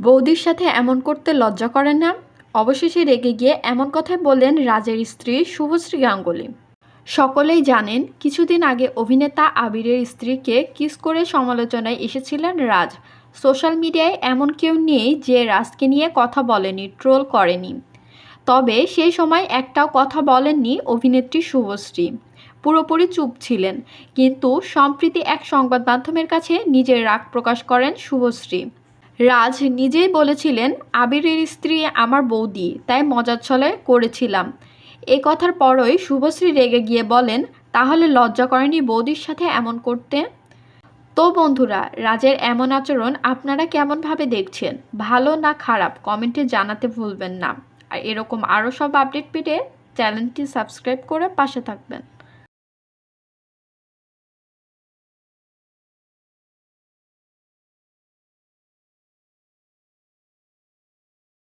বৌদির সাথে এমন করতে লজ্জা করে না। অবশেষে রেগে গিয়ে এমন কথাই বললেন রাজের স্ত্রী শুভশ্রী গাঙ্গুলি। সকলেই জানেন, কিছুদিন আগে অভিনেতা আবিরের স্ত্রীকে কিস করে সমালোচনায় এসেছিলেন রাজ। সোশ্যাল মিডিয়ায় এমন কেউ নেই যে রাজকে নিয়ে কথা বলেনি, ট্রোল করেনি। তবে সেই সময় একটাও কথা বলেননি অভিনেত্রী শুভশ্রী। পুরোপুরি চুপ ছিলেন। কিন্তু সম্প্রতি এক সংবাদ মাধ্যমের কাছে নিজের রাগ প্রকাশ করেন শুভশ্রী। রাজ নিজেই বলেছিলেন, আবিরের স্ত্রী আমার বৌদি, তাই মজার ছলে করেছিলাম। এ কথার পরই শুভশ্রী রেগে গিয়ে বলেন, তাহলে লজ্জা করেনি বৌদির সাথে এমন করতে? তো বন্ধুরা, রাজের এমন আচরণ আপনারা কেমনভাবে দেখছেন? ভালো না খারাপ? কমেন্টে জানাতে ভুলবেন না। আর এরকম আরও সব আপডেট পেতে চ্যানেলটি সাবস্ক্রাইব করে পাশে থাকবেন।